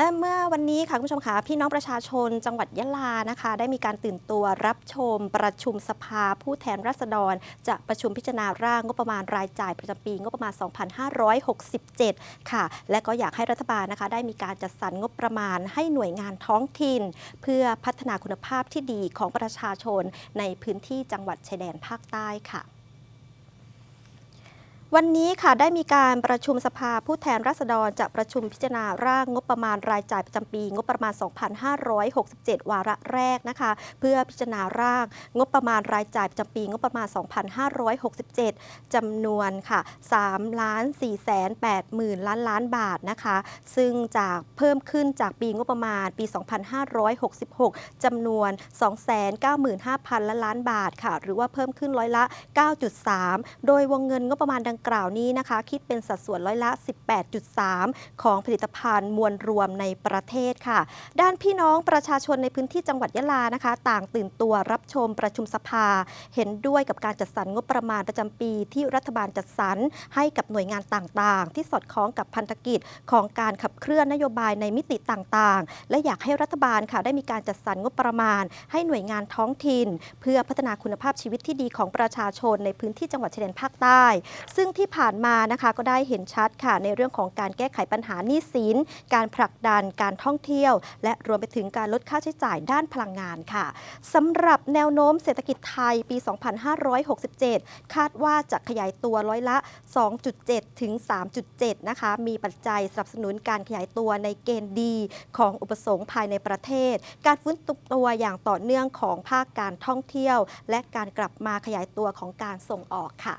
และเมื่อวันนี้ค่ะคุณผู้ชมคะพี่น้องประชาชนจังหวัดยะลานะคะ ได้มีการตื่นตัวรับชม ประชุมสภาผู้แทนราษฎร จะประชุมพิจารณาร่างงบประมาณรายจ่ายประจำปีงบประมาณ 2567 ค่ะ และก็อยากให้รัฐบาลนะคะ ได้มีการจัดสรรงบประมาณให้หน่วยงานท้องถิ่น เพื่อพัฒนาคุณภาพที่ดีของประชาชนในพื้นที่จังหวัดชายแดนภาคใต้ค่ะ วันนี้ค่ะได้มีการประชุมสภาผู้แทนราษฎรจะประชุมพิจารณาร่างงบประมาณรายจ่ายประจำปี งบประมาณ 2567 วาระแรกนะคะ เพื่อพิจารณาร่างงบประมาณรายจ่ายประจำปี งบประมาณ 2567 จำนวนค่ะ3ล้าน4แสน8หมื่นล้านล้านบาทนะคะ ซึ่งจากเพิ่มขึ้นจากปีงบประมาณปี 2566 จำนวน 295,000ล้านล้านบาทค่ะ หรือว่าเพิ่มขึ้นร้อยละ 9.3 โดยวงเงินงบประมาณดังกล่าวนี้นะคะ คิดเป็นสัดส่วนร้อยละ 18.3 ของผลิตภัณฑ์มวลรวมในประเทศค่ะ ด้านพี่น้องประชาชนในพื้นที่จังหวัดยะลานะคะ ต่างตื่นตัวรับชมประชุมสภา เห็นด้วยกับการจัดสรรงบประมาณประจำปีที่รัฐบาลจัดสรรให้กับหน่วยงานต่างๆ ที่สอดคล้องกับพันธกิจของการขับเคลื่อนนโยบายในมิติต่างๆ และอยากให้รัฐบาลค่ะได้มีการจัดสรรงบประมาณ ให้หน่วยงานท้องถิ่น เพื่อพัฒนาคุณภาพชีวิตที่ดีของประชาชนในพื้นที่จังหวัดชายแดนภาคใต้ ซึ่งที่ผ่านมานะคะก็ได้เห็นชัดค่ะในเรื่องของการแก้ไขปัญหาหนี้สิน การผลักดันการท่องเที่ยว และรวมไปถึงการลดค่าใช้จ่ายด้านพลังงานค่ะสำหรับแนวโน้มเศรษฐกิจไทยปี 2567 คาดว่าจะขยายตัวร้อยละ 2.7 ถึง 3.7 นะคะ มีปัจจัยสนับสนุนการขยายตัวในเกณฑ์ดีของอุปสงค์ภายในประเทศ การฟื้นตัวอย่างต่อเนื่องของภาคการท่องเที่ยว และการกลับมาขยายตัวของการส่งออกค่ะ